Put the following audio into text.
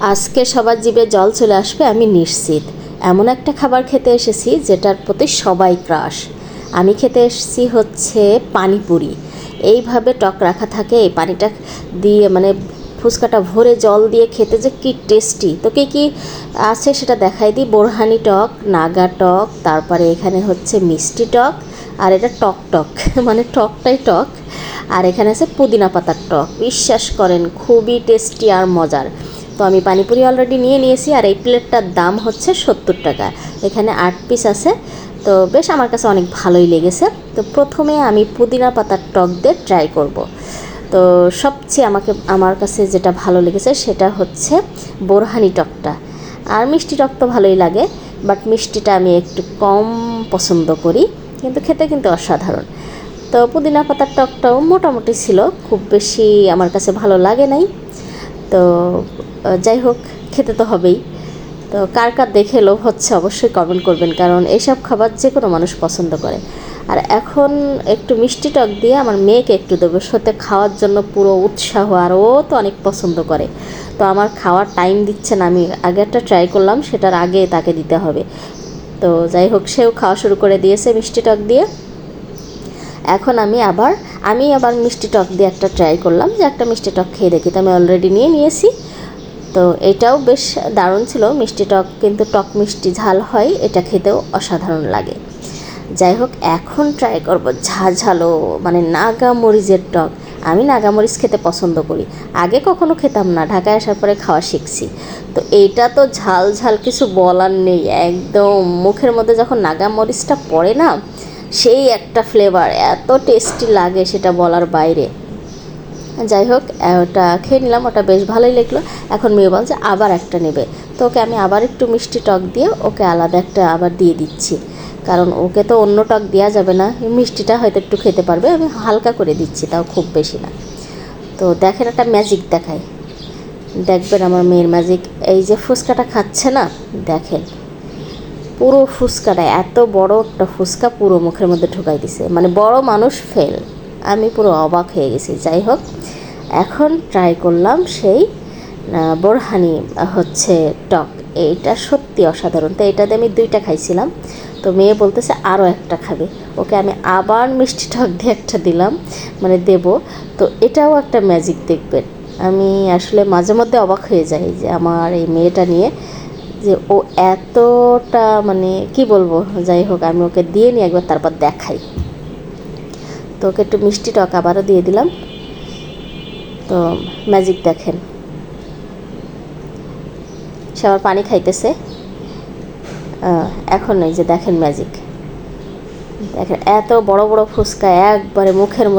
আজকে সবার জীবে জল চলে আসবে, আমি নিশ্চিত। এমন একটা খাবার খেতে এসেছি যেটার প্রতি সবাই ক্রাশ। আমি খেতে এসেছি হচ্ছে পানিপুরি। এইভাবে টক রাখা থাকে, এই পানিটা দিয়ে মানে ফুচকাটা ভরে জল দিয়ে খেতে যে কি টেস্টি। তো কি কি আছে সেটা দেখাই দিই। বোরহানি টক, নাগা টক, তারপরে এখানে হচ্ছে মিষ্টি টক, আর এটা টক টক মানে টকটাই টক। আর এখানে আছে পুদিনা পাতার টক। বিশ্বাস করেন, খুবই টেস্টি আর মজার। তো আমি পানিপুরি অলরেডি নিয়ে নিয়েছি আর এই প্লেটটার দাম হচ্ছে সত্তর টাকা। এখানে আট পিস আছে। তো বেশ আমার কাছে অনেক ভালোই লেগেছে। তো প্রথমে আমি পুদিনা পাতার টক দিয়ে ট্রাই করব। তো সবচেয়ে আমাকে, আমার কাছে যেটা ভালো লেগেছে সেটা হচ্ছে বোরহানি টকটা। আর মিষ্টি টক তো ভালোই লাগে বাট মিষ্টিটা আমি একটু কম পছন্দ করি। কিন্তু খেতে কিন্তু অসাধারণ। তো পুদিনা পাতার টকটাও মোটামুটি ছিল, খুব বেশি আমার কাছে ভালো লাগে নাই। তো যাই হোক, খেতে তো হবেই। তো কার কার দেখে লোভ হচ্ছে অবশ্যই কমেন্ট করবেন, কারণ এইসব খাবার যে কোনো মানুষ পছন্দ করে। আর এখন একটু মিষ্টি টক দিয়ে আমার মেয়েকে একটু দেবো, সাথে খাওয়ার জন্য পুরো উৎসাহ, আর ও তো অনেক পছন্দ করে। তো আমার খাওয়ার টাইম দিচ্ছে না, আমি আগে একটা ট্রাই করলাম, সেটার আগে তাকে দিতে হবে। তো যাই হোক, সেও খাওয়া শুরু করে দিয়েছে মিষ্টি টক দিয়ে। এখন আমি আবার আমি আবার মিষ্টি টক দিয়ে একটা ট্রাই করলাম যে একটা মিষ্টি টক খেয়ে দেখি। তো আমি অলরেডি নিয়ে নিয়েছি। তো এটাও বেশ দারুণ ছিল। মিষ্টি টক কিন্তু টক মিষ্টি ঝাল হয়, এটা খেতেও অসাধারণ লাগে। যাই হোক, এখন ট্রাই করব ঝাঝালো মানে নাগা মরিচের টক। আমি নাগা মরিচ খেতে পছন্দ করি। আগে কখনো খেতাম না, ঢাকায় আসার পরে খাওয়া শিখছি। তো এইটা তো ঝাল ঝাল কিছু বলার নেই, একদম মুখের মধ্যে যখন নাগা মরিচটা পড়ে না সেই একটা ফ্লেভার এত টেস্টি লাগে সেটা বলার বাইরে। যাই হোক ওটা খেয়ে নিলাম, ওটা বেশ ভালোই লাগল। এখন মেয়ে বলছে আবার একটা নেবে। তো ওকে আমি আবার একটু মিষ্টি টক দিয়ে ওকে আলাদা একটা আবার দিয়ে দিচ্ছি। কারণ ওকে তো অন্য টক দেওয়া যাবে না মিষ্টিটা হয়তো একটু খেতে পারবে, আমি হালকা করে দিচ্ছি, তাও খুব বেশি না। তো দেখেন একটা ম্যাজিক দেখায়। দেখবেন আমার মেয়ের ম্যাজিক এই যে ফুচকাটা খাচ্ছে না, দেখেন। পুরো ফুচকাটা, এত বড় একটা ফুচকা পুরো মুখের মধ্যে ঢুকাই দিছে। মানে বড় মানুষ ফেল আমি পুরো অবাক হয়ে গেছি। যাই হোক, এখন ট্রাই করলাম সেই বোরহানি হচ্ছে টক। এইটা সত্যি অসাধারণ। তো এটাতে আমি দুইটা খাইছিলাম। তো মেয়ে বলতেছে আরও একটা খাবে। ওকে আমি আবার মিষ্টি টক দিয়ে একটা দিলাম মানে দেব। তো এটাও একটা ম্যাজিক দেখবেন আমি আসলে মাঝে মধ্যে অবাক হয়ে যাই যে আমার এই মেয়েটা নিয়ে যে ও এতটা মানে কি বলব, যাই হোক, আমি ওকে দিয়ে নিই একবার তারপর দেখাই। তো ওকে একটু মিষ্টি টক আবারও দিয়ে দিলাম। তো ম্যাজিক দেখেন। সে আবার পানি খাইতেছে। এখন এই যে দেখেন ম্যাজিক দেখেন, এত বড় বড় ফুচকা একবারে মুখের মধ্যে